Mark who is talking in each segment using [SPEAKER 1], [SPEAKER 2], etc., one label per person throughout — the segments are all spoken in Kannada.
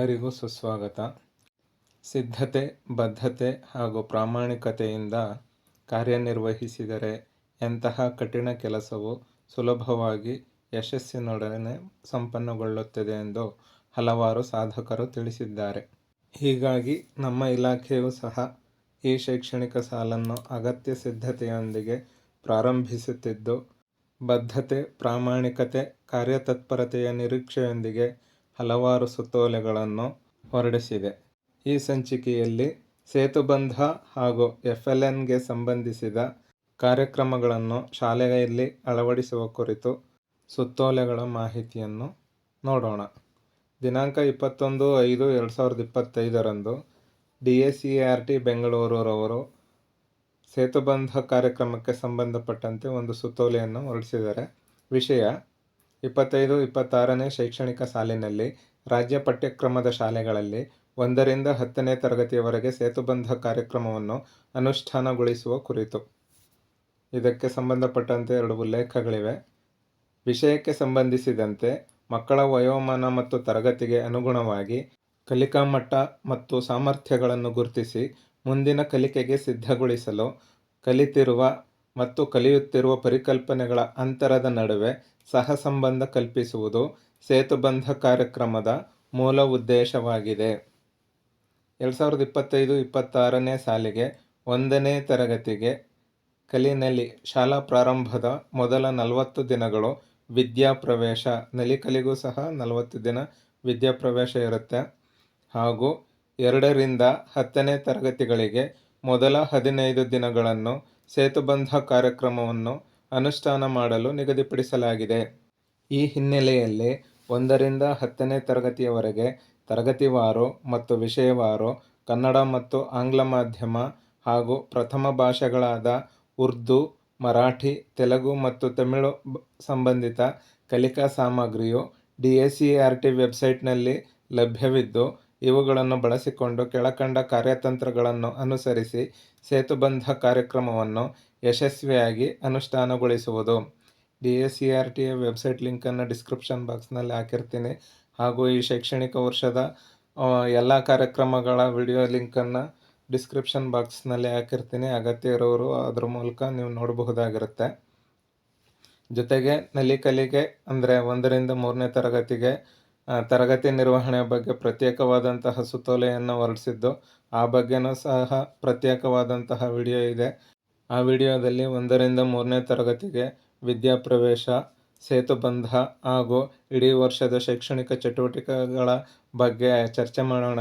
[SPEAKER 1] ಎಲ್ಲರಿಗೂ ಸುಸ್ವಾಗತ. ಸಿದ್ಧತೆ, ಬದ್ಧತೆ ಹಾಗೂ ಪ್ರಾಮಾಣಿಕತೆಯಿಂದ ಕಾರ್ಯನಿರ್ವಹಿಸಿದರೆ ಎಂತಹ ಕಠಿಣ ಕೆಲಸವು ಸುಲಭವಾಗಿ ಯಶಸ್ಸಿನೊಡನೆ ಸಂಪನ್ನಗೊಳ್ಳುತ್ತದೆ ಎಂದು ಹಲವಾರು ಸಾಧಕರು ತಿಳಿಸಿದ್ದಾರೆ. ಹೀಗಾಗಿ ನಮ್ಮ ಇಲಾಖೆಯೂ ಸಹ ಈ ಶೈಕ್ಷಣಿಕ ಸಾಲನ್ನು ಅಗತ್ಯ ಸಿದ್ಧತೆಯೊಂದಿಗೆ ಪ್ರಾರಂಭಿಸುತ್ತಿದ್ದು, ಬದ್ಧತೆ, ಪ್ರಾಮಾಣಿಕತೆ, ಕಾರ್ಯತತ್ಪರತೆಯ ನಿರೀಕ್ಷೆಯೊಂದಿಗೆ ಹಲವಾರು ಸುತ್ತೋಲೆಗಳನ್ನು ಹೊರಡಿಸಿದೆ. ಈ ಸಂಚಿಕೆಯಲ್ಲಿ ಸೇತುಬಂಧ ಹಾಗೂ ಎಫ್ ಎಲ್ ಎನ್ಗೆ ಸಂಬಂಧಿಸಿದ ಕಾರ್ಯಕ್ರಮಗಳನ್ನು ಶಾಲೆಯಲ್ಲಿ ಅಳವಡಿಸುವ ಕುರಿತು ಸುತ್ತೋಲೆಗಳ ಮಾಹಿತಿಯನ್ನು ನೋಡೋಣ. ದಿನಾಂಕ ಇಪ್ಪತ್ತೊಂದು ಐದು ಎರಡು ಸಾವಿರದ ಇಪ್ಪತ್ತೈದರಂದು D A C R T ಬೆಂಗಳೂರವರು ಸೇತುಬಂಧ ಕಾರ್ಯಕ್ರಮಕ್ಕೆ ಸಂಬಂಧಪಟ್ಟಂತೆ ಒಂದು ಸುತ್ತೋಲೆಯನ್ನು ಹೊರಡಿಸಿದ್ದಾರೆ. ವಿಷಯ ಇಪ್ಪತ್ತೈದು, ಇಪ್ಪತ್ತಾರನೇ ಶೈಕ್ಷಣಿಕ ಸಾಲಿನಲ್ಲಿ ರಾಜ್ಯ ಪಠ್ಯಕ್ರಮದ ಶಾಲೆಗಳಲ್ಲಿ ಒಂದರಿಂದ ಹತ್ತನೇ ತರಗತಿಯವರೆಗೆ ಸೇತುಬಂಧ ಕಾರ್ಯಕ್ರಮವನ್ನು ಅನುಷ್ಠಾನಗೊಳಿಸುವ ಕುರಿತು. ಇದಕ್ಕೆ ಸಂಬಂಧಪಟ್ಟಂತೆ ಎರಡು ಉಲ್ಲೇಖಗಳಿವೆ. ವಿಷಯಕ್ಕೆ ಸಂಬಂಧಿಸಿದಂತೆ ಮಕ್ಕಳ ವಯೋಮಾನ ಮತ್ತು ತರಗತಿಗೆ ಅನುಗುಣವಾಗಿ ಕಲಿಕಾ ಮಟ್ಟ ಮತ್ತು ಸಾಮರ್ಥ್ಯಗಳನ್ನು ಗುರುತಿಸಿ ಮುಂದಿನ ಕಲಿಕೆಗೆ ಸಿದ್ಧಗೊಳಿಸಲು ಕಲಿತಿರುವ ಮತ್ತು ಕಲಿಯುತ್ತಿರುವ ಪರಿಕಲ್ಪನೆಗಳ ಅಂತರದ ನಡುವೆ ಸಹಸಂಬಂಧ ಕಲ್ಪಿಸುವುದು ಸೇತುಬಂಧ ಕಾರ್ಯಕ್ರಮದ ಮೂಲ ಉದ್ದೇಶವಾಗಿದೆ. ಎರಡು ಸಾವಿರದ ಇಪ್ಪತ್ತೈದು ಇಪ್ಪತ್ತಾರನೇ ಸಾಲಿಗೆ ಒಂದನೇ ತರಗತಿಗೆ ಕಲಿನಲಿ ಶಾಲಾ ಪ್ರಾರಂಭದ ಮೊದಲ ನಲವತ್ತು ದಿನಗಳು ವಿದ್ಯಾಪ್ರವೇಶ ನಲಿಕಲಿಗೂ ಸಹ ನಲವತ್ತು ದಿನ ವಿದ್ಯಾಪ್ರವೇಶ ಇರುತ್ತೆ. ಹಾಗೂ ಎರಡರಿಂದ ಹತ್ತನೇ ತರಗತಿಗಳಿಗೆ ಮೊದಲ ಹದಿನೈದು ದಿನಗಳನ್ನು ಸೇತುಬಂಧ ಕಾರ್ಯಕ್ರಮವನ್ನು ಅನುಷ್ಠಾನ ಮಾಡಲು ನಿಗದಿಪಡಿಸಲಾಗಿದೆ. ಈ ಹಿನ್ನೆಲೆಯಲ್ಲಿ ಒಂದರಿಂದ ಹತ್ತನೇ ತರಗತಿಯವರೆಗೆ ತರಗತಿವಾರು ಮತ್ತು ವಿಷಯವಾರು ಕನ್ನಡ ಮತ್ತು ಆಂಗ್ಲ ಮಾಧ್ಯಮ ಹಾಗೂ ಪ್ರಥಮ ಭಾಷೆಗಳಾದ ಉರ್ದು, ಮರಾಠಿ, ತೆಲುಗು ಮತ್ತು ತಮಿಳು ಸಂಬಂಧಿತ ಕಲಿಕಾ ಸಾಮಗ್ರಿಯು D S C R T ವೆಬ್ಸೈಟ್ನಲ್ಲಿ ಲಭ್ಯವಿದ್ದು ಇವುಗಳನ್ನು ಬಳಸಿಕೊಂಡು ಕೆಳಕಂಡ ಕಾರ್ಯತಂತ್ರಗಳನ್ನು ಅನುಸರಿಸಿ ಸೇತುಬಂಧ ಕಾರ್ಯಕ್ರಮವನ್ನು ಯಶಸ್ವಿಯಾಗಿ ಅನುಷ್ಠಾನಗೊಳಿಸುವುದು. ಡಿ ಎಸ್ ಸಿ ಆರ್ ಟಿಯ ವೆಬ್ಸೈಟ್ ಲಿಂಕನ್ನು ಡಿಸ್ಕ್ರಿಪ್ಷನ್ ಬಾಕ್ಸ್ನಲ್ಲಿ ಹಾಕಿರ್ತೀನಿ. ಹಾಗೂ ಈ ಶೈಕ್ಷಣಿಕ ವರ್ಷದ ಎಲ್ಲ ಕಾರ್ಯಕ್ರಮಗಳ ವಿಡಿಯೋ ಲಿಂಕನ್ನು ಡಿಸ್ಕ್ರಿಪ್ಷನ್ ಬಾಕ್ಸ್ನಲ್ಲಿ ಹಾಕಿರ್ತೀನಿ. ಅಗತ್ಯ ಇರೋರು ಅದ್ರ ಮೂಲಕ ನೀವು ನೋಡಬಹುದಾಗಿರುತ್ತೆ. ಜೊತೆಗೆ ನಲಿಕಲಿಗೆ ಅಂದರೆ ಒಂದರಿಂದ ಮೂರನೇ ತರಗತಿಗೆ ತರಗತಿ ನಿರ್ವಹಣೆ ಬಗ್ಗೆ ಪ್ರತ್ಯೇಕವಾದಂತಹ ಸುತ್ತೋಲೆಯನ್ನು ಹೊರಡಿಸಿದ್ದು, ಆ ಬಗ್ಗೆನೂ ಸಹ ಪ್ರತ್ಯೇಕವಾದಂತಹ ವಿಡಿಯೋ ಇದೆ. ಆ ವಿಡಿಯೋದಲ್ಲಿ ಒಂದರಿಂದ ಮೂರನೇ ತರಗತಿಗೆ ವಿದ್ಯಾಪ್ರವೇಶ, ಸೇತುಬಂಧ ಹಾಗೂ ಇಡೀ ವರ್ಷದ ಶೈಕ್ಷಣಿಕ ಚಟುವಟಿಕೆಗಳ ಬಗ್ಗೆ ಚರ್ಚೆ ಮಾಡೋಣ.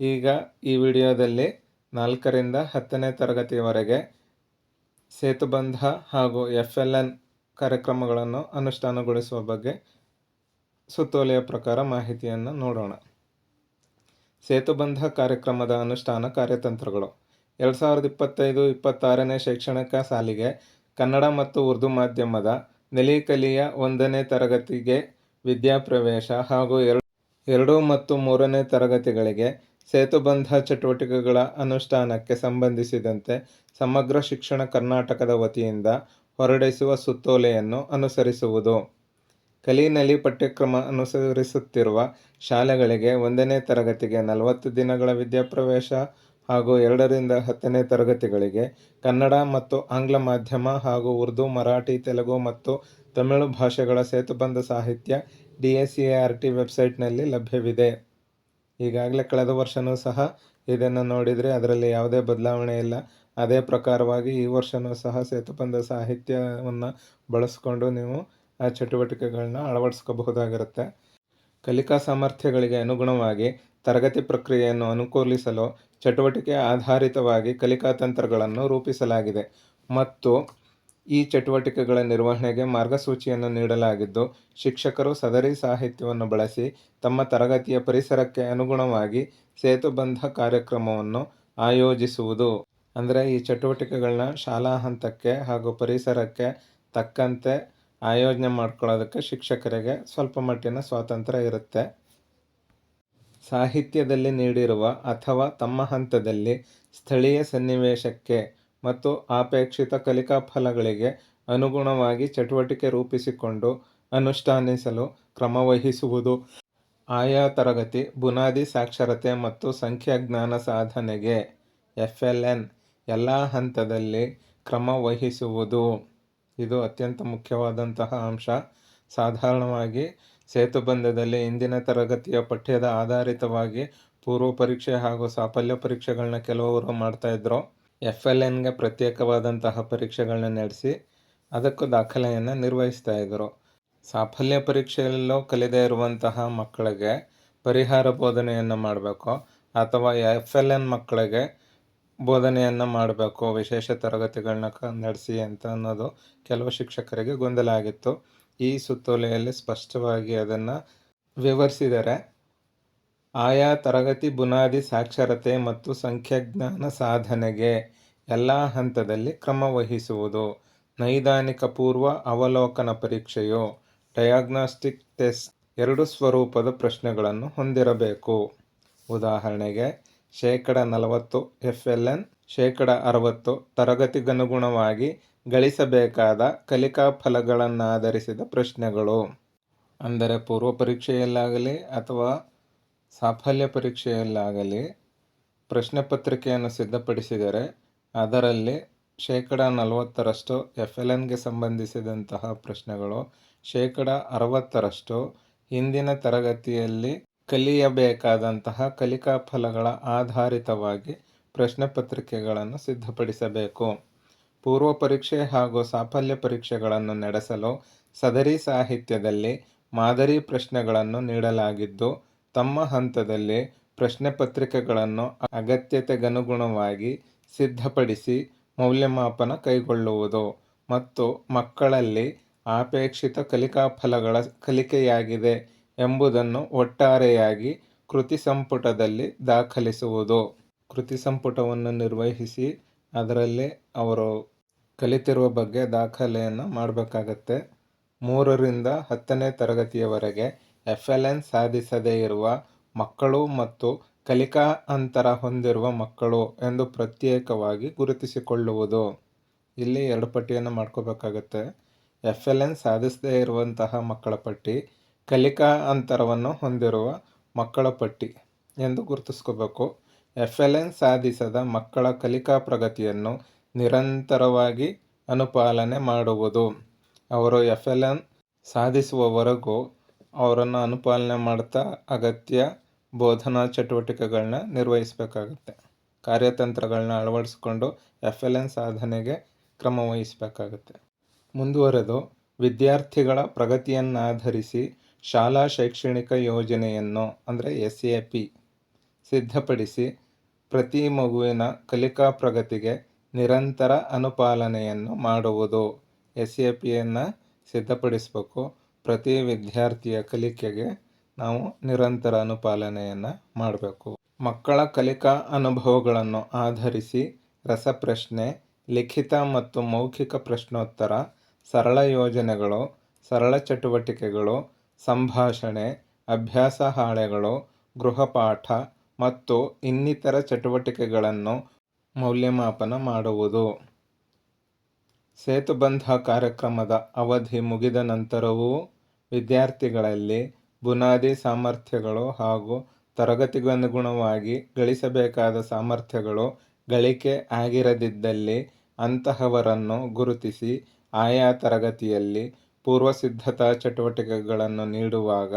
[SPEAKER 1] ಈಗ ಈ ವಿಡಿಯೋದಲ್ಲಿ ನಾಲ್ಕರಿಂದ ಹತ್ತನೇ ತರಗತಿಯವರೆಗೆ ಸೇತುಬಂಧ ಹಾಗೂ ಎಫ್ ಎಲ್ ಎನ್ ಕಾರ್ಯಕ್ರಮಗಳನ್ನು ಅನುಷ್ಠಾನಗೊಳಿಸುವ ಬಗ್ಗೆ ಸುತ್ತೋಲೆಯ ಪ್ರಕಾರ ಮಾಹಿತಿಯನ್ನು ನೋಡೋಣ. ಸೇತುಬಂಧ ಕಾರ್ಯಕ್ರಮದ ಅನುಷ್ಠಾನ ಕಾರ್ಯತಂತ್ರಗಳು. ಎರಡು ಸಾವಿರದ ಇಪ್ಪತ್ತೈದು ಇಪ್ಪತ್ತಾರನೇ ಶೈಕ್ಷಣಿಕ ಸಾಲಿಗೆ ಕನ್ನಡ ಮತ್ತು ಉರ್ದು ಮಾಧ್ಯಮದ ನೆಲಿಕಲಿಯ ಒಂದನೇ ತರಗತಿಗೆ ವಿದ್ಯಾಪ್ರವೇಶ ಹಾಗೂ ಎರಡು ಎರಡು ಮತ್ತು ಮೂರನೇ ತರಗತಿಗಳಿಗೆ ಸೇತುಬಂಧ ಚಟುವಟಿಕೆಗಳ ಅನುಷ್ಠಾನಕ್ಕೆ ಸಂಬಂಧಿಸಿದಂತೆ ಸಮಗ್ರ ಶಿಕ್ಷಣ ಕರ್ನಾಟಕದ ವತಿಯಿಂದ ಹೊರಡಿಸುವ ಸುತ್ತೋಲೆಯನ್ನು ಅನುಸರಿಸುವುದು. ಕಲಿನಲ್ಲಿ ಪಠ್ಯಕ್ರಮ ಅನುಸರಿಸುತ್ತಿರುವ ಶಾಲೆಗಳಿಗೆ ಒಂದನೇ ತರಗತಿಗೆ ನಲವತ್ತು ದಿನಗಳ ವಿದ್ಯಾಪ್ರವೇಶ ಹಾಗೂ ಎರಡರಿಂದ ಹತ್ತನೇ ತರಗತಿಗಳಿಗೆ ಕನ್ನಡ ಮತ್ತು ಆಂಗ್ಲ ಮಾಧ್ಯಮ ಹಾಗೂ ಉರ್ದು, ಮರಾಠಿ, ತೆಲುಗು ಮತ್ತು ತಮಿಳು ಭಾಷೆಗಳ ಸೇತುಬಂಧ ಸಾಹಿತ್ಯ D S C R T ವೆಬ್ಸೈಟ್ನಲ್ಲಿ ಲಭ್ಯವಿದೆ. ಈಗಾಗಲೇ ಕಳೆದ ವರ್ಷವೂ ಸಹ ಇದನ್ನು ನೋಡಿದರೆ ಅದರಲ್ಲಿ ಯಾವುದೇ ಬದಲಾವಣೆ ಇಲ್ಲ. ಅದೇ ಪ್ರಕಾರವಾಗಿ ಈ ವರ್ಷವೂ ಸಹ ಸೇತುಬಂಧ ಸಾಹಿತ್ಯವನ್ನು ಬಳಸಿಕೊಂಡು ನೀವು ಚಟುವಟಿಕೆಗಳನ್ನ ಅಳವಡಿಸ್ಕೋಬಹುದಾಗಿರುತ್ತೆ. ಕಲಿಕಾ ಸಾಮರ್ಥ್ಯಗಳಿಗೆ ಅನುಗುಣವಾಗಿ ತರಗತಿ ಪ್ರಕ್ರಿಯೆಯನ್ನು ಅನುಕೂಲಿಸಲು ಚಟುವಟಿಕೆ ಆಧಾರಿತವಾಗಿ ಕಲಿಕಾ ತಂತ್ರಗಳನ್ನು ರೂಪಿಸಲಾಗಿದೆ ಮತ್ತು ಈ ಚಟುವಟಿಕೆಗಳ ನಿರ್ವಹಣೆಗೆ ಮಾರ್ಗಸೂಚಿಯನ್ನು ನೀಡಲಾಗಿದ್ದು, ಶಿಕ್ಷಕರು ಸದರಿ ಸಾಹಿತ್ಯವನ್ನು ಬಳಸಿ ತಮ್ಮ ತರಗತಿಯ ಪರಿಸರಕ್ಕೆ ಅನುಗುಣವಾಗಿ ಸೇತುಬಂಧ ಕಾರ್ಯಕ್ರಮವನ್ನು ಆಯೋಜಿಸುವುದು, ಅಂದರೆ ಈ ಚಟುವಟಿಕೆಗಳನ್ನ ಶಾಲಾ ಹಂತಕ್ಕೆ ಹಾಗೂ ಪರಿಸರಕ್ಕೆ ತಕ್ಕಂತೆ ಆಯೋಜನೆ ಮಾಡ್ಕೊಳ್ಳೋದಕ್ಕೆ ಶಿಕ್ಷಕರಿಗೆ ಸ್ವಲ್ಪ ಮಟ್ಟಿನ ಸ್ವಾತಂತ್ರ್ಯ ಇರುತ್ತೆ. ಸಾಹಿತ್ಯದಲ್ಲಿ ನೀಡಿರುವ ಅಥವಾ ತಮ್ಮ ಹಂತದಲ್ಲಿ ಸ್ಥಳೀಯ ಸನ್ನಿವೇಶಕ್ಕೆ ಮತ್ತು ಅಪೇಕ್ಷಿತ ಕಲಿಕಾ ಫಲಗಳಿಗೆ ಅನುಗುಣವಾಗಿ ಚಟುವಟಿಕೆ ರೂಪಿಸಿಕೊಂಡು ಅನುಷ್ಠಾನಿಸಲು ಕ್ರಮವಹಿಸುವುದು, ಆಯಾ ತರಗತಿ ಬುನಾದಿ ಸಾಕ್ಷರತೆ ಮತ್ತು ಸಂಖ್ಯಾಜ್ಞಾನ ಸಾಧನೆಗೆ ಎಫ್ ಎಲ್ ಎನ್ ಎಲ್ಲ ಹಂತದಲ್ಲಿ ಕ್ರಮ ವಹಿಸುವುದು ಇದು ಅತ್ಯಂತ ಮುಖ್ಯವಾದಂತಹ ಅಂಶ. ಸಾಧಾರಣವಾಗಿ ಸೇತುಬಂಧದಲ್ಲಿ ಇಂದಿನ ತರಗತಿಯ ಪಠ್ಯದ ಆಧಾರಿತವಾಗಿ ಪೂರ್ವ ಪರೀಕ್ಷೆ ಹಾಗೂ ಸಾಫಲ್ಯ ಪರೀಕ್ಷೆಗಳನ್ನ ಕೆಲವರು ಮಾಡ್ತಾ ಇದ್ರು. ಎಫ್ ಎಲ್ ಎನ್ಗೆ ಪ್ರತ್ಯೇಕವಾದಂತಹ ಪರೀಕ್ಷೆಗಳನ್ನ ನಡೆಸಿ ಅದಕ್ಕೂ ದಾಖಲೆಯನ್ನು ನಿರ್ವಹಿಸ್ತಾ ಇದ್ರು. ಸಾಫಲ್ಯ ಪರೀಕ್ಷೆಯಲ್ಲೂ ಕಲಿದೇ ಇರುವಂತಹ ಮಕ್ಕಳಿಗೆ ಪರಿಹಾರ ಬೋಧನೆಯನ್ನು ಮಾಡಬೇಕು. ಅಥವಾ ಎಫ್ ಎಲ್ ಎನ್ ಮಕ್ಕಳಿಗೆ ಬೋಧನೆಯನ್ನು ಮಾಡಬೇಕು, ವಿಶೇಷ ತರಗತಿಗಳನ್ನ ನಡೆಸಿ ಅಂತ ಅನ್ನೋದು ಕೆಲವು ಶಿಕ್ಷಕರಿಗೆ ಗೊಂದಲ ಆಗಿತ್ತು. ಈ ಸುತ್ತೋಲೆಯಲ್ಲಿ ಸ್ಪಷ್ಟವಾಗಿ ಅದನ್ನು ವಿವರಿಸಿದರೆ, ಆಯಾ ತರಗತಿ ಬುನಾದಿ ಸಾಕ್ಷರತೆ ಮತ್ತು ಸಂಖ್ಯಾಜ್ಞಾನ ಸಾಧನೆಗೆ ಎಲ್ಲ ಹಂತದಲ್ಲಿ ಕ್ರಮ ವಹಿಸುವುದು, ನೈದಾನಿಕ ಪೂರ್ವ ಅವಲೋಕನ ಪರೀಕ್ಷೆಯು ಡಯಾಗ್ನಾಸ್ಟಿಕ್ ಟೆಸ್ಟ್ ಎರಡು ಸ್ವರೂಪದ ಪ್ರಶ್ನೆಗಳನ್ನು ಹೊಂದಿರಬೇಕು. ಉದಾಹರಣೆಗೆ ಶೇಕಡ ನಲವತ್ತು ಎಫ್ ಎಲ್ ಎನ್ ಶೇಕಡ ಅರವತ್ತು ತರಗತಿಗನುಗುಣವಾಗಿ ಗಳಿಸಬೇಕಾದ ಕಲಿಕಾ ಫಲಗಳನ್ನಾಧರಿಸಿದ ಪ್ರಶ್ನೆಗಳು. ಅಂದರೆ ಪೂರ್ವ ಪರೀಕ್ಷೆಯಲ್ಲಾಗಲಿ ಅಥವಾ ಸಾಫಲ್ಯ ಪರೀಕ್ಷೆಯಲ್ಲಾಗಲಿ ಪ್ರಶ್ನೆ ಪತ್ರಿಕೆಯನ್ನು ಸಿದ್ಧಪಡಿಸಿದರೆ ಅದರಲ್ಲಿ ಶೇಕಡ ನಲವತ್ತರಷ್ಟು ಎಫ್ ಎಲ್ ಎನ್ಗೆ ಸಂಬಂಧಿಸಿದಂತಹ ಪ್ರಶ್ನೆಗಳು, ಶೇಕಡ ಅರವತ್ತರಷ್ಟು ಹಿಂದಿನ ತರಗತಿಯಲ್ಲಿ ಕಲಿಯಬೇಕಾದಂತಹ ಕಲಿಕಾ ಫಲಗಳ ಆಧಾರಿತವಾಗಿ ಪ್ರಶ್ನೆ ಪತ್ರಿಕೆಗಳನ್ನು ಸಿದ್ಧಪಡಿಸಬೇಕು. ಪೂರ್ವ ಪರೀಕ್ಷೆ ಹಾಗೂ ಸಾಫಲ್ಯ ಪರೀಕ್ಷೆಗಳನ್ನು ನಡೆಸಲು ಸದರಿ ಸಾಹಿತ್ಯದಲ್ಲಿ ಮಾದರಿ ಪ್ರಶ್ನೆಗಳನ್ನು ನೀಡಲಾಗಿದ್ದು, ತಮ್ಮ ಹಂತದಲ್ಲಿ ಪ್ರಶ್ನೆ ಪತ್ರಿಕೆಗಳನ್ನು ಅಗತ್ಯತೆಗನುಗುಣವಾಗಿ ಸಿದ್ಧಪಡಿಸಿ ಮೌಲ್ಯಮಾಪನ ಕೈಗೊಳ್ಳುವುದು ಮತ್ತು ಮಕ್ಕಳಲ್ಲಿ ಅಪೇಕ್ಷಿತ ಕಲಿಕಾ ಫಲಗಳ ಕಲಿಕೆಯಾಗಿದೆ. ಎಂಬುದನ್ನು ಒಟ್ಟಾರೆಯಾಗಿ ಕೃತಿ ಸಂಪುಟದಲ್ಲಿ ದಾಖಲಿಸುವುದು. ಕೃತಿ ಸಂಪುಟವನ್ನು ನಿರ್ವಹಿಸಿ ಅದರಲ್ಲಿ ಅವರು ಕಲಿತಿರುವ ಬಗ್ಗೆ ದಾಖಲೆಯನ್ನು ಮಾಡಬೇಕಾಗತ್ತೆ. ಮೂರರಿಂದ ಹತ್ತನೇ ತರಗತಿಯವರೆಗೆ ಎಫ್ ಎಲ್ ಎನ್ ಸಾಧಿಸದೇ ಇರುವ ಮಕ್ಕಳು ಮತ್ತು ಕಲಿಕಾ ಅಂತರ ಹೊಂದಿರುವ ಮಕ್ಕಳು ಎಂದು ಪ್ರತ್ಯೇಕವಾಗಿ ಗುರುತಿಸಿಕೊಳ್ಳುವುದು. ಇಲ್ಲಿ ಎರಡು ಪಟ್ಟಿಯನ್ನು ಮಾಡ್ಕೋಬೇಕಾಗತ್ತೆ. ಎಫ್ ಎಲ್ ಎನ್ ಸಾಧಿಸದೇ ಇರುವಂತಹ ಮಕ್ಕಳ ಪಟ್ಟಿ ಕಲಿಕಾ ಅಂತರವನ್ನು ಹೊಂದಿರುವ ಮಕ್ಕಳ ಪಟ್ಟಿ ಎಂದು ಗುರುತಿಸ್ಕೋಬೇಕು. ಎಫ್ ಎಲ್ ಎನ್ ಸಾಧಿಸದ ಮಕ್ಕಳ ಕಲಿಕಾ ಪ್ರಗತಿಯನ್ನು ನಿರಂತರವಾಗಿ ಅನುಪಾಲನೆ ಮಾಡುವುದು. ಅವರು ಎಫ್ ಎಲ್ ಎನ್ ಸಾಧಿಸುವವರೆಗೂ ಅವರನ್ನು ಅನುಪಾಲನೆ ಮಾಡ್ತಾ ಅಗತ್ಯ ಬೋಧನಾ ಚಟುವಟಿಕೆಗಳನ್ನ ನಿರ್ವಹಿಸಬೇಕಾಗುತ್ತೆ. ಕಾರ್ಯತಂತ್ರಗಳನ್ನ ಅಳವಡಿಸಿಕೊಂಡು ಎಫ್ ಎಲ್ ಎನ್ ಸಾಧನೆಗೆ ಕ್ರಮ ವಹಿಸಬೇಕಾಗುತ್ತೆ. ಮುಂದುವರೆದು ವಿದ್ಯಾರ್ಥಿಗಳ ಪ್ರಗತಿಯನ್ನಾಧರಿಸಿ ಶಾಲಾ ಶೈಕ್ಷಣಿಕ ಯೋಜನೆಯನ್ನು, ಅಂದರೆ ಎಸ್ ಎ ಪಿ ಸಿದ್ಧಪಡಿಸಿ ಪ್ರತಿ ಮಗುವಿನ ಕಲಿಕಾ ಪ್ರಗತಿಗೆ ನಿರಂತರ ಅನುಪಾಲನೆಯನ್ನು ಮಾಡುವುದು. ಎಸ್ ಎ ಪಿಯನ್ನು ಸಿದ್ಧಪಡಿಸಬೇಕು. ಪ್ರತಿ ವಿದ್ಯಾರ್ಥಿಯ ಕಲಿಕೆಗೆ ನಾವು ನಿರಂತರ ಅನುಪಾಲನೆಯನ್ನು ಮಾಡಬೇಕು. ಮಕ್ಕಳ ಕಲಿಕಾ ಅನುಭವಗಳನ್ನು ಆಧರಿಸಿ ರಸಪ್ರಶ್ನೆ, ಲಿಖಿತ ಮತ್ತು ಮೌಖಿಕ ಪ್ರಶ್ನೋತ್ತರ, ಸರಳ ಯೋಜನೆಗಳು, ಸರಳ ಚಟುವಟಿಕೆಗಳು ಸಂಭಾಷಣೆ, ಅಭ್ಯಾಸ ಹಾಳೆಗಳು, ಗೃಹಪಾಠ ಮತ್ತು ಇನ್ನಿತರ ಚಟುವಟಿಕೆಗಳನ್ನು ಮೌಲ್ಯಮಾಪನ ಮಾಡುವುದು. ಸೇತುಬಂಧ ಕಾರ್ಯಕ್ರಮದ ಅವಧಿ ಮುಗಿದ ನಂತರವೂ ವಿದ್ಯಾರ್ಥಿಗಳಲ್ಲಿ ಬುನಾದಿ ಸಾಮರ್ಥ್ಯಗಳು ಹಾಗೂ ತರಗತಿಗನುಗುಣವಾಗಿ ಗಳಿಸಬೇಕಾದ ಸಾಮರ್ಥ್ಯಗಳು ಗಳಿಕೆ ಆಗಿರದಿದ್ದಲ್ಲಿ ಅಂತಹವರನ್ನು ಗುರುತಿಸಿ ಆಯಾ ತರಗತಿಯಲ್ಲಿ ಪೂರ್ವಸಿದ್ಧತಾ ಚಟುವಟಿಕೆಗಳನ್ನು ನೀಡುವಾಗ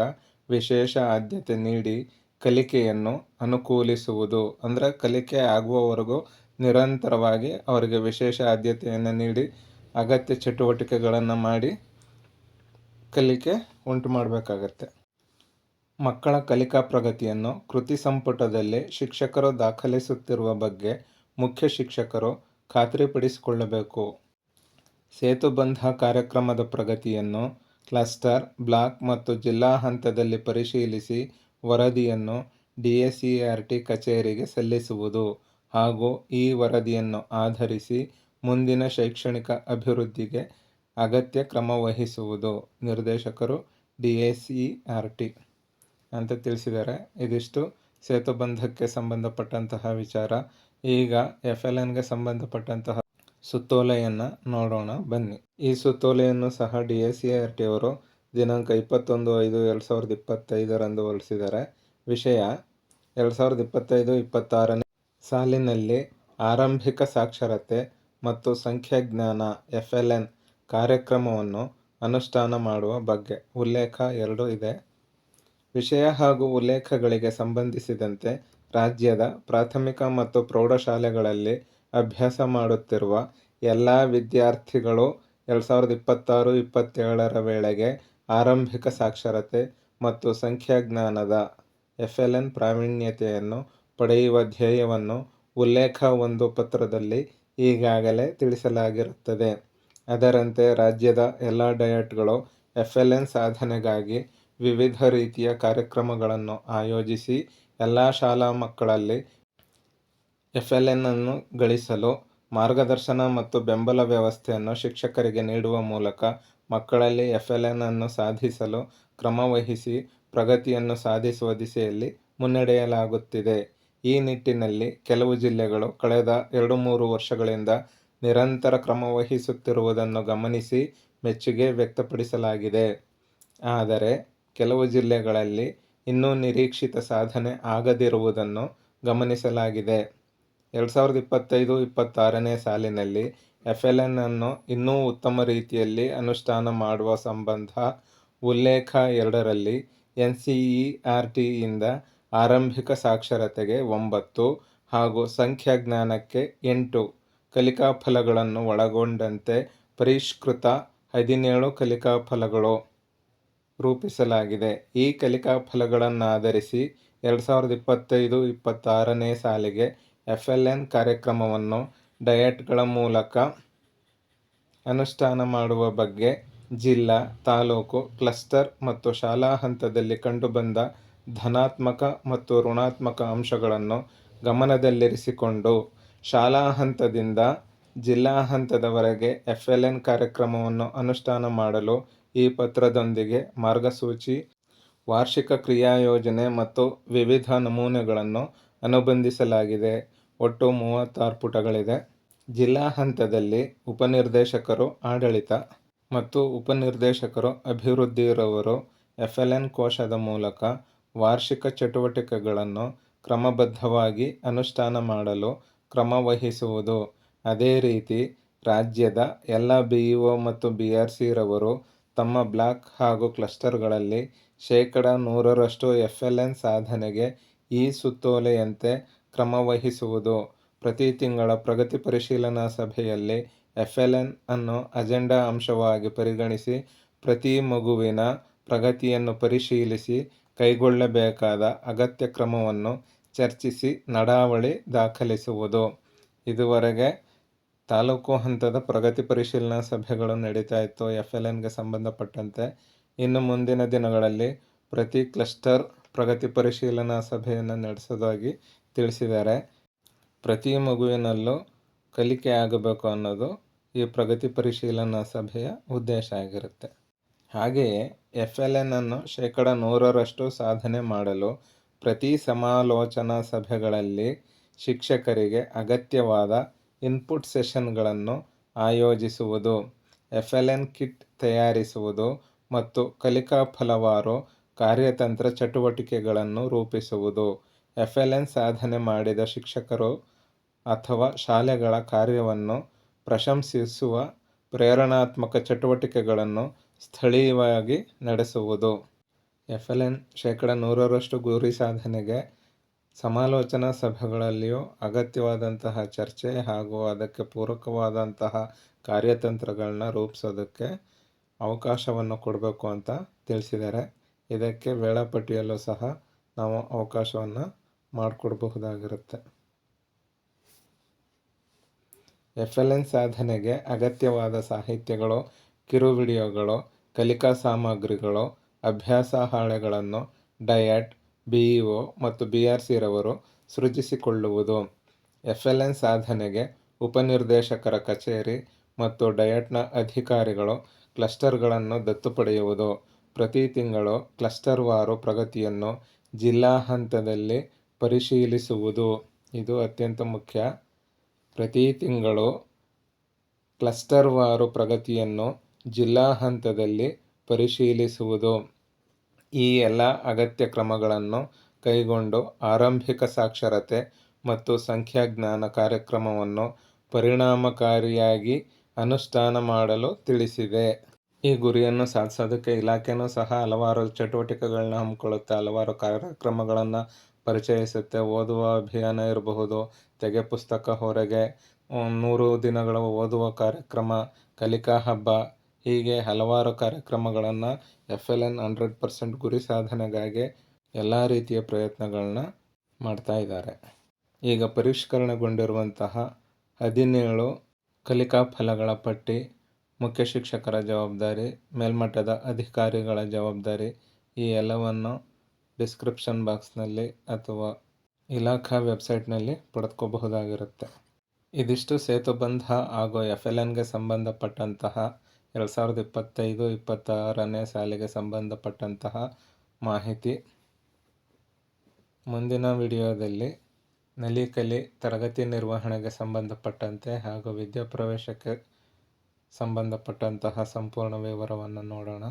[SPEAKER 1] ವಿಶೇಷ ಆದ್ಯತೆ ನೀಡಿ ಕಲಿಕೆಯನ್ನು ಅನುಕೂಲಿಸುವುದು, ಅಂದರೆ ಕಲಿಕೆ ಆಗುವವರೆಗೂ ನಿರಂತರವಾಗಿ ಅವರಿಗೆ ವಿಶೇಷ ಆದ್ಯತೆಯನ್ನು ನೀಡಿ ಅಗತ್ಯ ಚಟುವಟಿಕೆಗಳನ್ನು ಮಾಡಿ ಕಲಿಕೆ ಉಂಟು ಮಾಡಬೇಕಾಗತ್ತೆ. ಮಕ್ಕಳ ಕಲಿಕಾ ಪ್ರಗತಿಯನ್ನು ಕೃತಿ ಸಂಪುಟದಲ್ಲಿ ಶಿಕ್ಷಕರು ದಾಖಲಿಸುತ್ತಿರುವ ಬಗ್ಗೆ ಮುಖ್ಯ ಶಿಕ್ಷಕರು ಖಾತ್ರಿಪಡಿಸಿಕೊಳ್ಳಬೇಕು. ಸೇತುಬಂಧ ಕಾರ್ಯಕ್ರಮದ ಪ್ರಗತಿಯನ್ನು ಕ್ಲಸ್ಟರ್, ಬ್ಲಾಕ್ ಮತ್ತು ಜಿಲ್ಲಾ ಹಂತದಲ್ಲಿ ಪರಿಶೀಲಿಸಿ ವರದಿಯನ್ನು ಡಿಎಸ್ಇಆರ್ಟಿ ಕಚೇರಿಗೆ ಸಲ್ಲಿಸುವುದು ಹಾಗೂ ಈ ವರದಿಯನ್ನು ಆಧರಿಸಿ ಮುಂದಿನ ಶೈಕ್ಷಣಿಕ ಅಭಿವೃದ್ಧಿಗೆ ಅಗತ್ಯ ಕ್ರಮ ವಹಿಸುವುದು. ನಿರ್ದೇಶಕರು D S E R T ಅಂತ ತಿಳಿಸಿದ್ದಾರೆ. ಇದಿಷ್ಟು ಸೇತುಬಂಧಕ್ಕೆ ಸಂಬಂಧಪಟ್ಟಂತಹ ವಿಚಾರ. ಈಗ ಎಫ್ ಎಲ್ ಎನ್ಗೆ ಸಂಬಂಧಪಟ್ಟಂತಹ ಸುತ್ತೋಲೆಯನ್ನು ನೋಡೋಣ, ಬನ್ನಿ. ಈ ಸುತ್ತೋಲೆಯನ್ನು ಸಹ D S C R T ಅವರು ದಿನಾಂಕ ಇಪ್ಪತ್ತೊಂದು ಐದು ಎರಡು ಸಾವಿರದ ಇಪ್ಪತ್ತೈದರಂದು ಹೊರಡಿಸಿದ್ದಾರೆ. ವಿಷಯ, ಎರಡು ಸಾವಿರದ ಇಪ್ಪತ್ತೈದು ಇಪ್ಪತ್ತಾರನೇ ಸಾಲಿನಲ್ಲಿ ಆರಂಭಿಕ ಸಾಕ್ಷರತೆ ಮತ್ತು ಸಂಖ್ಯಾಜ್ಞಾನ ಎಫ್ ಎಲ್ ಎನ್ ಕಾರ್ಯಕ್ರಮವನ್ನು ಅನುಷ್ಠಾನ ಮಾಡುವ ಬಗ್ಗೆ ಉಲ್ಲೇಖ ಎರಡು ಇದೆ. ವಿಷಯ ಹಾಗೂ ಉಲ್ಲೇಖಗಳಿಗೆ ಸಂಬಂಧಿಸಿದಂತೆ ರಾಜ್ಯದ ಪ್ರಾಥಮಿಕ ಮತ್ತು ಪ್ರೌಢಶಾಲೆಗಳಲ್ಲಿ ಅಭ್ಯಾಸ ಮಾಡುತ್ತಿರುವ ಎಲ್ಲ ವಿದ್ಯಾರ್ಥಿಗಳು ಎರಡು ಸಾವಿರದ ಇಪ್ಪತ್ತಾರು, ಇಪ್ಪತ್ತೇಳರ ವೇಳೆಗೆ ಆರಂಭಿಕ ಸಾಕ್ಷರತೆ ಮತ್ತು ಸಂಖ್ಯಾಜ್ಞಾನದ ಎಫ್ ಎಲ್ ಎನ್ ಪ್ರಾವೀಣ್ಯತೆಯನ್ನು ಪಡೆಯುವ ಧ್ಯೇಯವನ್ನು ಉಲ್ಲೇಖ ಒಂದು ಪತ್ರದಲ್ಲಿ ಈಗಾಗಲೇ ತಿಳಿಸಲಾಗಿರುತ್ತದೆ. ಅದರಂತೆ ರಾಜ್ಯದ ಎಲ್ಲ ಡಯಟ್ಗಳು ಎಫ್ ಎಲ್ ಎನ್ ಸಾಧನೆಗಾಗಿ ವಿವಿಧ ರೀತಿಯ ಕಾರ್ಯಕ್ರಮಗಳನ್ನು ಆಯೋಜಿಸಿ ಎಲ್ಲ ಶಾಲಾ ಮಕ್ಕಳಲ್ಲಿ ಎಫ್ ಎಲ್ ಎನ್ ಅನ್ನು ಗಳಿಸಲು ಮಾರ್ಗದರ್ಶನ ಮತ್ತು ಬೆಂಬಲ ವ್ಯವಸ್ಥೆಯನ್ನು ಶಿಕ್ಷಕರಿಗೆ ನೀಡುವ ಮೂಲಕ ಮಕ್ಕಳಲ್ಲಿ ಎಫ್ ಎಲ್ ಎನ್ ಅನ್ನು ಸಾಧಿಸಲು ಕ್ರಮವಹಿಸಿ ಪ್ರಗತಿಯನ್ನು ಸಾಧಿಸುವ ದಿಸೆಯಲ್ಲಿ ಮುನ್ನಡೆಯಲಾಗುತ್ತಿದೆ. ಈ ನಿಟ್ಟಿನಲ್ಲಿ ಕೆಲವು ಜಿಲ್ಲೆಗಳು ಕಳೆದ ಎರಡು ಮೂರು ವರ್ಷಗಳಿಂದ ನಿರಂತರ ಕ್ರಮವಹಿಸುತ್ತಿರುವುದನ್ನು ಗಮನಿಸಿ ಮೆಚ್ಚುಗೆ ವ್ಯಕ್ತಪಡಿಸಲಾಗಿದೆ. ಆದರೆ ಕೆಲವು ಜಿಲ್ಲೆಗಳಲ್ಲಿ ಇನ್ನೂ ನಿರೀಕ್ಷಿತ ಸಾಧನೆ ಆಗದಿರುವುದನ್ನು ಗಮನಿಸಲಾಗಿದೆ. ಎರಡು ಸಾವಿರದ ಇಪ್ಪತ್ತೈದು ಇಪ್ಪತ್ತಾರನೇ ಸಾಲಿನಲ್ಲಿ ಎಫ್ ಎಲ್ ಎನ್ ಅನ್ನು ಇನ್ನೂ ಉತ್ತಮ ರೀತಿಯಲ್ಲಿ ಅನುಷ್ಠಾನ ಮಾಡುವ ಸಂಬಂಧ ಉಲ್ಲೇಖ ಎರಡರಲ್ಲಿ ಎನ್ ಸಿ ಇ ಆರ್ ಟಿಯಿಂದ ಆರಂಭಿಕ ಸಾಕ್ಷರತೆಗೆ ಒಂಬತ್ತು ಹಾಗೂ ಸಂಖ್ಯಾಜ್ಞಾನಕ್ಕೆ ಎಂಟು ಕಲಿಕಾ ಫಲಗಳನ್ನು ಒಳಗೊಂಡಂತೆ ಪರಿಷ್ಕೃತ ಹದಿನೇಳು ಕಲಿಕಾ ಫಲಗಳು ರೂಪಿಸಲಾಗಿದೆ. ಈ ಕಲಿಕಾ ಫಲಗಳನ್ನಾಧರಿಸಿ ಎರಡು ಸಾವಿರದ ಇಪ್ಪತ್ತೈದು ಇಪ್ಪತ್ತಾರನೇ ಸಾಲಿಗೆ ಎಫ್ ಎಲ್ ಎನ್ ಕಾರ್ಯಕ್ರಮವನ್ನು ಡಯಟ್ಗಳ ಮೂಲಕ ಅನುಷ್ಠಾನ ಮಾಡುವ ಬಗ್ಗೆ ಜಿಲ್ಲಾ, ತಾಲೂಕು, ಕ್ಲಸ್ಟರ್ ಮತ್ತು ಶಾಲಾ ಹಂತದಲ್ಲಿ ಕಂಡುಬಂದ ಧನಾತ್ಮಕ ಮತ್ತು ಋಣಾತ್ಮಕ ಅಂಶಗಳನ್ನು ಗಮನದಲ್ಲಿರಿಸಿಕೊಂಡು ಶಾಲಾ ಹಂತದಿಂದ ಜಿಲ್ಲಾ ಹಂತದವರೆಗೆ ಎಫ್ ಎಲ್ ಎನ್ ಕಾರ್ಯಕ್ರಮವನ್ನು ಅನುಷ್ಠಾನ ಮಾಡಲು ಈ ಪತ್ರದೊಂದಿಗೆ ಮಾರ್ಗಸೂಚಿ, ವಾರ್ಷಿಕ ಕ್ರಿಯಾಯೋಜನೆ ಮತ್ತು ವಿವಿಧ ನಮೂನೆಗಳನ್ನು ಅನುಬಂಧಿಸಲಾಗಿದೆ. ಒಟ್ಟು ಮೂವತ್ತಾರು ಪುಟಗಳಿದೆ. ಜಿಲ್ಲಾ ಹಂತದಲ್ಲಿ ಉಪನಿರ್ದೇಶಕರು ಆಡಳಿತ ಮತ್ತು ಉಪನಿರ್ದೇಶಕರು ಅಭಿವೃದ್ಧಿರವರು ಎಫ್ ಎಲ್ ಎನ್ ಕೋಶದ ಮೂಲಕ ವಾರ್ಷಿಕ ಚಟುವಟಿಕೆಗಳನ್ನು ಕ್ರಮಬದ್ಧವಾಗಿ ಅನುಷ್ಠಾನ ಮಾಡಲು ಕ್ರಮವಹಿಸುವುದು ಅದೇ ರೀತಿ ರಾಜ್ಯದ ಎಲ್ಲ ಬಿ ಇ ಒ ಮತ್ತು ಬಿ ಆರ್ ಸಿ ರವರು ತಮ್ಮ ಬ್ಲಾಕ್ ಹಾಗೂ ಕ್ಲಸ್ಟರ್ಗಳಲ್ಲಿ ಶೇಕಡ ನೂರರಷ್ಟು ಎಫ್ ಎಲ್ ಎನ್ ಸಾಧನೆಗೆ ಈ ಸುತ್ತೋಲೆಯಂತೆ ಕ್ರಮವಹಿಸುವುದು. ಪ್ರತಿ ತಿಂಗಳ ಪ್ರಗತಿ ಪರಿಶೀಲನಾ ಸಭೆಯಲ್ಲಿ ಎಫ್ ಎಲ್ ಎನ್ ಅನ್ನು ಅಜೆಂಡಾ ಅಂಶವಾಗಿ ಪರಿಗಣಿಸಿ ಪ್ರತಿ ಮಗುವಿನ ಪ್ರಗತಿಯನ್ನು ಪರಿಶೀಲಿಸಿ ಕೈಗೊಳ್ಳಬೇಕಾದ ಅಗತ್ಯ ಕ್ರಮವನ್ನು ಚರ್ಚಿಸಿ ನಡಾವಳಿ ದಾಖಲಿಸುವುದು. ಇದುವರೆಗೆ ತಾಲೂಕು ಹಂತದ ಪ್ರಗತಿ ಪರಿಶೀಲನಾ ಸಭೆಗಳು ನಡೀತಾ ಇತ್ತು. ಎಫ್ ಎಲ್ ಎನ್ಗೆ ಸಂಬಂಧಪಟ್ಟಂತೆ ಇನ್ನು ಮುಂದಿನ ದಿನಗಳಲ್ಲಿ ಪ್ರತಿ ಕ್ಲಸ್ಟರ್ ಪ್ರಗತಿ ಪರಿಶೀಲನಾ ಸಭೆಯನ್ನು ನಡೆಸೋದಾಗಿ ತಿಳಿಸಿದ್ದಾರೆ. ಪ್ರತಿ ಮಗುವಿನಲ್ಲೂ ಕಲಿಕೆ ಆಗಬೇಕು ಅನ್ನೋದು ಈ ಪ್ರಗತಿ ಪರಿಶೀಲನಾ ಸಭೆಯ ಉದ್ದೇಶ ಆಗಿರುತ್ತೆ. ಹಾಗೆಯೇ ಎಫ್ ಎಲ್ ಎನ್ ಅನ್ನು ಶೇಕಡ ನೂರರಷ್ಟು ಸಾಧನೆ ಮಾಡಲು ಪ್ರತಿ ಸಮಾಲೋಚನಾ ಸಭೆಗಳಲ್ಲಿ ಶಿಕ್ಷಕರಿಗೆ ಅಗತ್ಯವಾದ ಇನ್ಪುಟ್ ಸೆಷನ್ಗಳನ್ನು ಆಯೋಜಿಸುವುದು, ಎಫ್ ಎಲ್ ಎನ್ ಕಿಟ್ ತಯಾರಿಸುವುದು ಮತ್ತು ಕಲಿಕಾ ಫಲವಾರು ಕಾರ್ಯತಂತ್ರ ಚಟುವಟಿಕೆಗಳನ್ನು ರೂಪಿಸುವುದು ಎಫ್ ಎಲ್ ಎನ್ ಸಾಧನೆ ಮಾಡಿದ ಶಿಕ್ಷಕರು ಅಥವಾ ಶಾಲೆಗಳ ಕಾರ್ಯವನ್ನು ಪ್ರಶಂಸಿಸುವ ಪ್ರೇರಣಾತ್ಮಕ ಚಟುವಟಿಕೆಗಳನ್ನು ಸ್ಥಳೀಯವಾಗಿ ನಡೆಸುವುದು. ಎಫ್ ಎಲ್ ಎನ್ ಶೇಕಡ ನೂರರಷ್ಟು ಗುರಿ ಸಾಧನೆಗೆ ಸಮಾಲೋಚನಾ ಸಭೆಗಳಲ್ಲಿಯೂ ಅಗತ್ಯವಾದಂತಹ ಚರ್ಚೆ ಹಾಗೂ ಅದಕ್ಕೆ ಪೂರಕವಾದಂತಹ ಕಾರ್ಯತಂತ್ರಗಳನ್ನ ರೂಪಿಸೋದಕ್ಕೆ ಅವಕಾಶವನ್ನು ಕೊಡಬೇಕು ಅಂತ ತಿಳಿಸಿದ್ದಾರೆ. ಇದಕ್ಕೆ ವೇಳಾಪಟ್ಟಿಯಲ್ಲೂ ಸಹ ನಾವು ಅವಕಾಶವನ್ನು ಮಾಡಿಕೊಡ್ಬಹುದಾಗಿರುತ್ತೆ. ಎಫ್ ಎಲ್ ಎನ್ ಸಾಧನೆಗೆ ಅಗತ್ಯವಾದ ಸಾಹಿತ್ಯಗಳು ಕಿರು ವಿಡಿಯೋಗಳು ಕಲಿಕಾ ಸಾಮಗ್ರಿಗಳು, ಅಭ್ಯಾಸ ಹಾಳೆಗಳನ್ನು, ಡಯಟ್, ಬಿ ಇ ಒ ಮತ್ತು ಬಿ ಆರ್ ಸಿರವರು ಸೃಜಿಸಿಕೊಳ್ಳುವುದು. ಎಫ್ ಎಲ್ ಎನ್ ಸಾಧನೆಗೆ ಉಪನಿರ್ದೇಶಕರ ಕಚೇರಿ ಮತ್ತು ಡಯಟ್ನ ಅಧಿಕಾರಿಗಳು ಕ್ಲಸ್ಟರ್ಗಳನ್ನು ದತ್ತು ಪಡೆಯುವುದು. ಪ್ರತಿ ತಿಂಗಳು ಕ್ಲಸ್ಟರ್ವಾರು ಪ್ರಗತಿಯನ್ನು ಜಿಲ್ಲಾ ಹಂತದಲ್ಲಿ ಪರಿಶೀಲಿಸುವುದು ಇದು ಅತ್ಯಂತ ಮುಖ್ಯ. ಪ್ರತಿ ತಿಂಗಳು ಕ್ಲಸ್ಟರ್ವಾರು ಪ್ರಗತಿಯನ್ನು ಜಿಲ್ಲಾ ಹಂತದಲ್ಲಿ ಪರಿಶೀಲಿಸುವುದು. ಈ ಎಲ್ಲ ಅಗತ್ಯ ಕ್ರಮಗಳನ್ನು ಕೈಗೊಂಡು ಆರಂಭಿಕ ಸಾಕ್ಷರತೆ ಮತ್ತು ಸಂಖ್ಯಾಜ್ಞಾನ ಕಾರ್ಯಕ್ರಮವನ್ನು ಪರಿಣಾಮಕಾರಿಯಾಗಿ ಅನುಷ್ಠಾನ ಮಾಡಲು ತಿಳಿಸಿದೆ. ಈ ಗುರಿಯನ್ನು ಸಾಧಿಸೋದಕ್ಕೆ ಇಲಾಖೆಯೂ ಸಹ ಹಲವಾರು ಚಟುವಟಿಕೆಗಳನ್ನ ಹಮ್ಮಿಕೊಳ್ಳುತ್ತೆ ಹಲವಾರು ಕಾರ್ಯಕ್ರಮಗಳನ್ನು ಪರಿಚಯಿಸುತ್ತೆ, ಓದುವ ಅಭಿಯಾನ ಇರಬಹುದು, ತೆಗೆ ಪುಸ್ತಕ ಹೊರಗೆ ನೂರು ದಿನಗಳ ಓದುವ ಕಾರ್ಯಕ್ರಮ, ಕಲಿಕಾ ಹಬ್ಬ, ಹೀಗೆ ಹಲವಾರು ಕಾರ್ಯಕ್ರಮಗಳನ್ನು F L N hundred percent ಗುರಿ ಸಾಧನೆಗಾಗಿ ಎಲ್ಲ ರೀತಿಯ ಪ್ರಯತ್ನಗಳನ್ನ ಮಾಡ್ತಾ ಇದ್ದಾರೆ. ಈಗ ಪರಿಷ್ಕರಣೆಗೊಂಡಿರುವಂತಹ ಹದಿನೇಳು ಕಲಿಕಾ ಫಲಗಳ ಪಟ್ಟಿ, ಮುಖ್ಯ ಶಿಕ್ಷಕರ ಜವಾಬ್ದಾರಿ, ಮೇಲ್ಮಟ್ಟದ ಅಧಿಕಾರಿಗಳ ಜವಾಬ್ದಾರಿ, ಈ ಎಲ್ಲವನ್ನು ಡಿಸ್ಕ್ರಿಪ್ಷನ್ ಬಾಕ್ಸ್ನಲ್ಲಿ ಅಥವಾ ಇಲಾಖಾ ವೆಬ್ಸೈಟ್ನಲ್ಲಿ ಪಡೆದುಕೋಬಹುದಾಗಿರುತ್ತೆ. ಇದಿಷ್ಟು ಸೇತುಬಂಧ ಹಾಗೂ ಎಫ್ ಎಲ್ ಎನ್ಗೆ ಸಂಬಂಧಪಟ್ಟಂತಹ ಎರಡು ಸಾವಿರದ ಇಪ್ಪತ್ತೈದು, ಇಪ್ಪತ್ತಾರನೇ ಸಾಲಿಗೆ ಸಂಬಂಧಪಟ್ಟಂತಹ ಮಾಹಿತಿ. ಮುಂದಿನ ವಿಡಿಯೋದಲ್ಲಿ ನಲಿಕಲಿ ತರಗತಿ ನಿರ್ವಹಣೆಗೆ ಸಂಬಂಧಪಟ್ಟಂತೆ ಹಾಗೂ ವಿದ್ಯಾಪ್ರವೇಶಕ್ಕೆ ಸಂಬಂಧಪಟ್ಟಂತಹ ಸಂಪೂರ್ಣ ವಿವರವನ್ನು ನೋಡೋಣ.